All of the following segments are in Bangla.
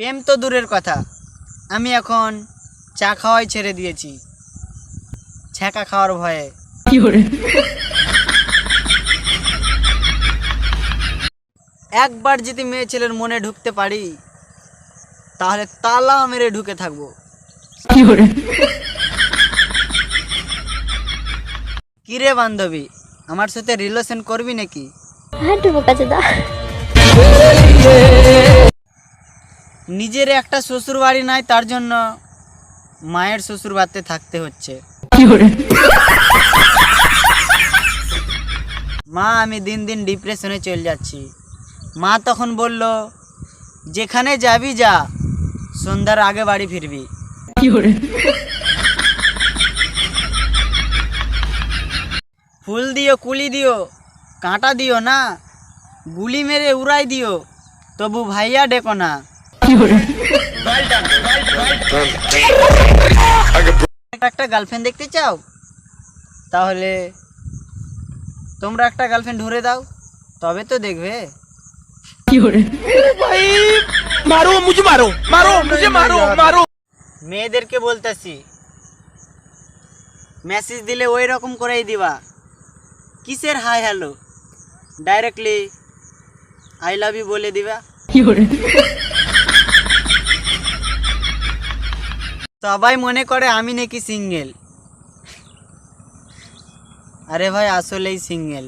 প্রেম তো দূরের কথা। আমি এখন চা খাওয়াই ছেড়ে দিয়েছি। ছ্যাঁকা খাওয়ার ভয়ে। একবার যদি মেয়ে ছেলের মনে ঢুকতে পারি তাহলে তালা মেরে ঢুকে থাকব। কিরে? বান্ধবী আমার সাথে রিলেশন করবি নাকি? হ্যাঁ দা নিজের একটা শ্বশুর বাড়ি নাই তার জন্য মায়ের শ্বশুর বাড়িতে থাকতে হচ্ছে। মা আমি দিন দিন ডিপ্রেশনে চলে যাচ্ছি। মা তখন বলল যেখানে যাবি যা সন্ধ্যার আগে বাড়ি ফিরবি। ফুল দিও কুলি দিও কাঁটা দিও না গুলি মেরে উড়াই দিও তবু ভাইয়া ডেকো না। একটা গার্লফ্রেন্ড দেখতে চাও? তাহলে তোমরা একটা গার্লফ্রেন্ড ধরে দাও তবে তো দেখবে। মেয়েদেরকে বলতেছি মেসেজ দিলে ওই রকম করেই দিবা। কিসের hi hello directly I love you বলে দিবা। সবাই মনে করে আমি নাকি সিঙ্গেল। আরে ভাই আসলেই সিঙ্গেল।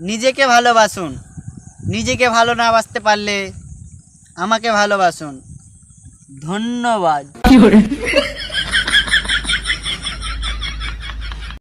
নিজেকে ভালোবাসুন। নিজেকে ভালো না বাসতে পারলে আমাকে ভালোবাসুন। ধন্যবাদ।